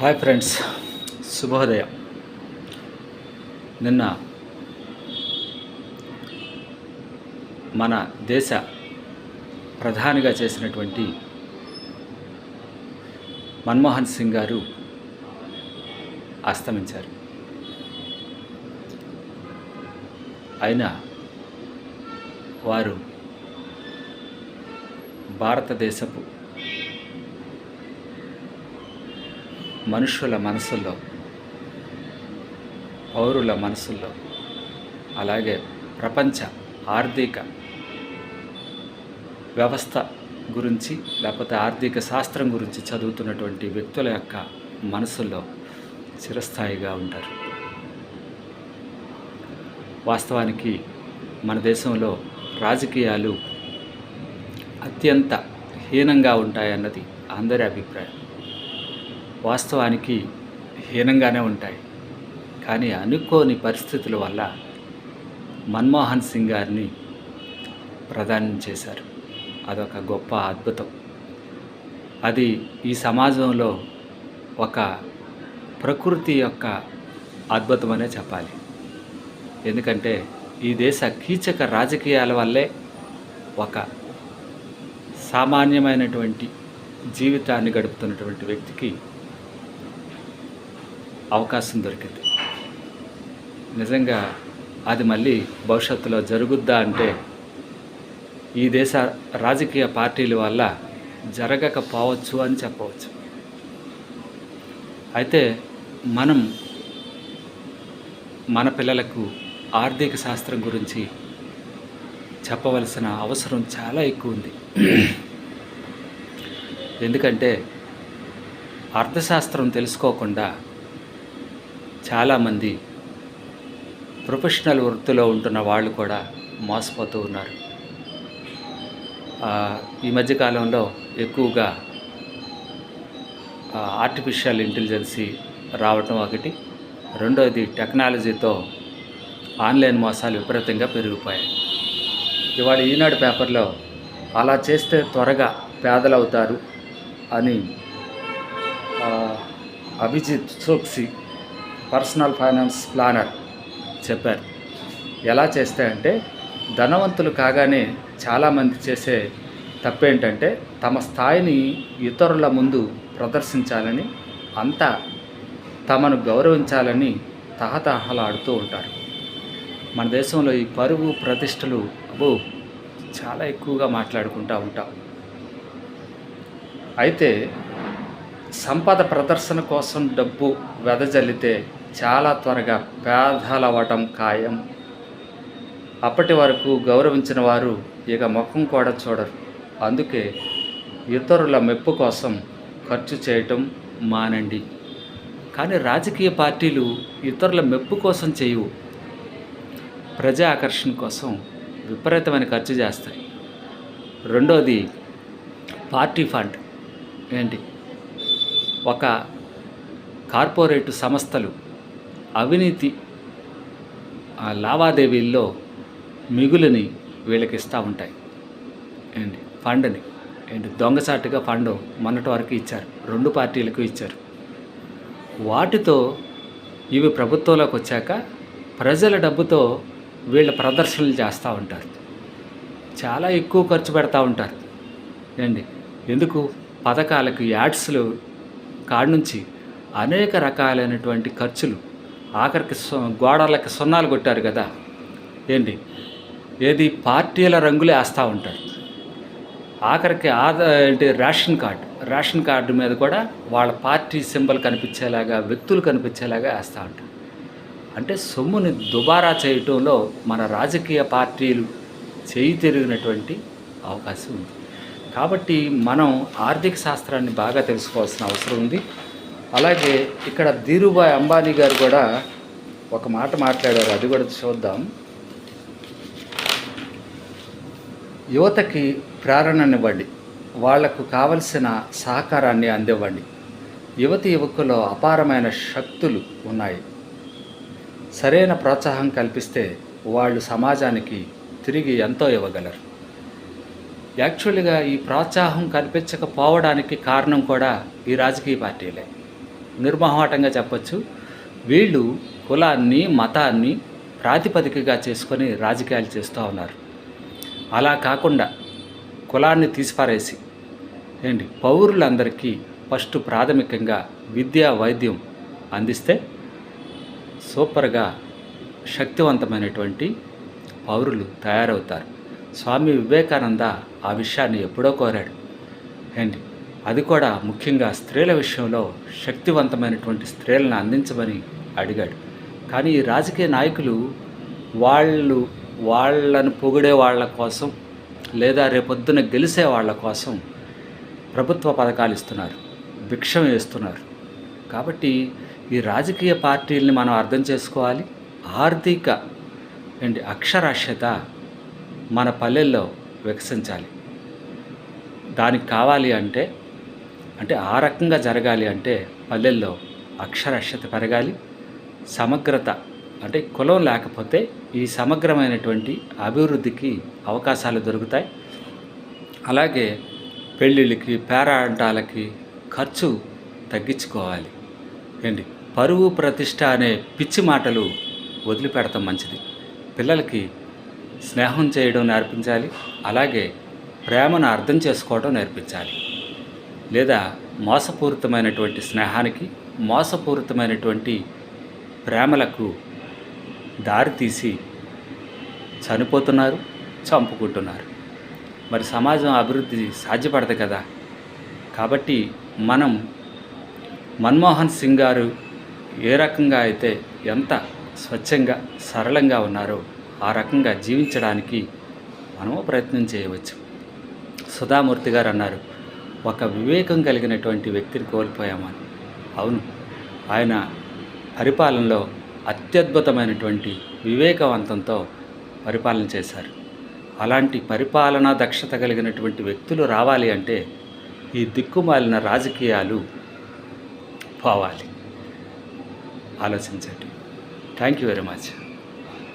Hi friends శుభోదయం. నిన్న మన దేశ ప్రధానిగా చేసినటువంటి మన్మోహన్ సింగ్ గారు అస్తమించారు. అయినా వారు భారతదేశపు మనుషుల మనసుల్లో పౌరుల మనసుల్లో అలాగే ప్రపంచ ఆర్థిక వ్యవస్థ గురించి లేకపోతే ఆర్థిక శాస్త్రం గురించి చదువుతున్నటువంటి వ్యక్తుల యొక్క మనసుల్లో చిరస్థాయిగా ఉంటారు. వాస్తవానికి మన దేశంలో రాజకీయాలు అత్యంత హీనంగా ఉంటాయన్నది అందరి అభిప్రాయం. వాస్తవానికి హీనంగానే ఉంటాయి. కానీ అనుకోని పరిస్థితుల వల్ల మన్మోహన్ సింగ్ గారిని ప్రధానం చేశారు. అదొక గొప్ప అద్భుతం. అది ఈ సమాజంలో ఒక ప్రకృతి యొక్క అద్భుతమనే చెప్పాలి. ఎందుకంటే ఈ దేశ కీచక రాజకీయాల వల్లే ఒక సామాన్యమైనటువంటి జీవితాన్ని గడుపుతున్నటువంటి వ్యక్తికి అవకాశం దొరికింది. నిజంగా అది మళ్ళీ భవిష్యత్తులో జరుగుద్దా అంటే ఈ దేశ రాజకీయ పార్టీల వల్ల జరగకపోవచ్చు అని చెప్పవచ్చు. అయితే మనం మన పిల్లలకు ఆర్థిక శాస్త్రం గురించి చెప్పవలసిన అవసరం చాలా ఎక్కువ ఉంది. ఎందుకంటే అర్థశాస్త్రం తెలుసుకోకుండా చాలామంది ప్రొఫెషనల్ వృత్తిలో ఉంటున్న వాళ్ళు కూడా మోసపోతూ ఉన్నారు. ఈ మధ్యకాలంలో ఎక్కువగా ఆర్టిఫిషియల్ ఇంటెలిజెన్సీ రావటం ఒకటి. రెండోది టెక్నాలజీతో ఆన్లైన్ మోసాలు విపరీతంగా పెరిగిపోయాయి. ఇవాళ ఈనాడు పేపర్లో అలా చేస్తే త్వరగా పేదలవుతారు అని Abhijit Choksi personal finance planner చెప్పారు. ఎలా చేస్తే అంటే ధనవంతులు కాగానే చాలామంది చేసే తప్పేంటంటే తమ స్థాయిని ఇతరుల ముందు ప్రదర్శించాలని అంతా తమను గౌరవించాలని తహతహలాడుతూ ఉంటారు. మన దేశంలో ఈ పరువు ప్రతిష్టలు అబో చాలా ఎక్కువగా మాట్లాడుకుంటూ ఉంటాం. అయితే సంపద ప్రదర్శన కోసం డబ్బు వెదజల్లితే చాలా త్వరగా పేదలవ్వటం ఖాయం. అప్పటి వరకు గౌరవించిన వారు ఇక ముఖం కూడా చూడరు. అందుకే ఇతరుల మెప్పు కోసం ఖర్చు చేయటం మానండి. కానీ రాజకీయ పార్టీలు ఇతరుల మెప్పు కోసం చేయవు. ప్రజా ఆకర్షణ కోసం విపరీతమైన ఖర్చు చేస్తాయి. రెండోది పార్టీ ఫండ్. ఏంటి? ఒక కార్పొరేట్ సంస్థలు అవినీతి ఆ లావాదేవీల్లో మిగులుని వీళ్ళకి ఇస్తూ ఉంటాయి. ఏంటి? ఫండ్ని. ఏంటి? దొంగసాటుగా ఫండ్ మొన్నటి వరకు ఇచ్చారు. రెండు పార్టీలకు ఇచ్చారు. వాటితో ఇవి ప్రభుత్వంలోకి వచ్చాక ప్రజల డబ్బుతో వీళ్ళ ప్రదర్శనలు చేస్తూ ఉంటారు. చాలా ఎక్కువ ఖర్చు పెడతా ఉంటారు. ఏండి ఎందుకు? పథకాలకు యాడ్స్లు కాడ నుంచి అనేక రకాలైనటువంటి ఖర్చులు ఆఖరికి సు- గోడలకి సున్నాలు కొట్టారు కదా. ఏంటి? ఏది? పార్టీల రంగులే వేస్తూ ఉంటారు. ఆఖరికి ఆదా ఏంటి? Ration card. రేషన్ కార్డు మీద కూడా వాళ్ళ పార్టీ సింబల్ కనిపించేలాగా వ్యక్తులు కనిపించేలాగా వేస్తూ ఉంటారు. అంటే సొమ్ముని దుబారా చేయటంలో మన రాజకీయ పార్టీలు చేయి తిరిగినటువంటి అవకాశం ఉంది. కాబట్టి మనం ఆర్థిక శాస్త్రాన్ని బాగా తెలుసుకోవాల్సిన అవసరం ఉంది. అలాగే ఇక్కడ ధీరుభాయ్ అంబానీ గారు కూడా ఒక మాట మాట్లాడారు. అది కూడా చూద్దాం. యువతకి ప్రేరణనివ్వండి. వాళ్ళకు కావలసిన సహకారాన్ని అందివ్వండి. యువతి యువకుల్లో అపారమైన శక్తులు ఉన్నాయి. సరైన ప్రోత్సాహం కల్పిస్తే వాళ్ళు సమాజానికి తిరిగి ఎంతో ఇవ్వగలరు. యాక్చువల్గా ఈ ప్రోత్సాహం కల్పించకపోవడానికి కారణం కూడా ఈ రాజకీయ పార్టీలే. నిర్మోహమాటంగా చెప్పొచ్చు. వీళ్ళు కులాన్ని మతాన్ని ప్రాతిపదికగా చేసుకొని రాజకీయాలు చేస్తూ ఉన్నారు. అలా కాకుండా కులాన్ని తీసిపారేసి ఏంటి పౌరులందరికీ ఫస్ట్ ప్రాథమికంగా విద్యా వైద్యం అందిస్తే సూపర్గా శక్తివంతమైనటువంటి పౌరులు తయారవుతారు. స్వామి వివేకానంద ఆ విషయాన్ని ఎప్పుడో కోరాడు. ఏంటి అది కూడా ముఖ్యంగా స్త్రీల విషయంలో శక్తివంతమైనటువంటి స్త్రీలను అందించమని అడిగాడు. కానీ ఈ రాజకీయ నాయకులు వాళ్ళు వాళ్ళను పొగిడే వాళ్ళ కోసం లేదా రేపొద్దున గెలిసే వాళ్ళ కోసం ప్రభుత్వ పథకాలు ఇస్తున్నారు భిక్షం వేస్తున్నారు. కాబట్టి ఈ రాజకీయ పార్టీల్ని మనం అర్థం చేసుకోవాలి. ఆర్థిక అండ్ అక్షరాస్యత మన పల్లెల్లో వికసించాలి. దానికి కావాలి అంటే అంటే ఆ రకంగా జరగాలి అంటే పల్లెల్లో అక్షరాస్యత పెరగాలి సమగ్రత అంటే కులం లేకపోతే ఈ సమగ్రమైనటువంటి అభివృద్ధికి అవకాశాలు దొరుకుతాయి. అలాగే పెళ్ళిళ్ళకి పేరాంటాలకి ఖర్చు తగ్గించుకోవాలి. ఏంటి? పరువు ప్రతిష్ట అనే పిచ్చి మాటలు వదిలిపెడతాం మంచిది. పిల్లలకి స్నేహం చేయడం నేర్పించాలి అలాగే ప్రేమను అర్థం చేసుకోవడం నేర్పించాలి. లేదా మోసపూరితమైనటువంటి స్నేహానికి మోసపూరితమైనటువంటి ప్రేమలకు దారితీసి చనిపోతున్నారు చంపుకుంటున్నారు. మరి సమాజం అభివృద్ధి సాధ్యపడదు కదా? కాబట్టి మనం మన్మోహన్ సింగ్ గారు ఏ రకంగా అయితే ఎంత స్వచ్ఛంగా సరళంగా ఉన్నారో ఆ రకంగా జీవించడానికి మనము ప్రయత్నం చేయవచ్చు. సుధామూర్తి గారు అన్నారు ఒక వివేకం కలిగినటువంటి వ్యక్తిని కోల్పోయామని. అవును ఆయన పరిపాలనలో అత్యద్భుతమైనటువంటి వివేకవంతంతో పరిపాలన చేశారు. అలాంటి పరిపాలనా దక్షత కలిగినటువంటి వ్యక్తులు రావాలి అంటే ఈ దిక్కుమాలిన రాజకీయాలు పోవాలి. ఆలోచించండి. Thank you very much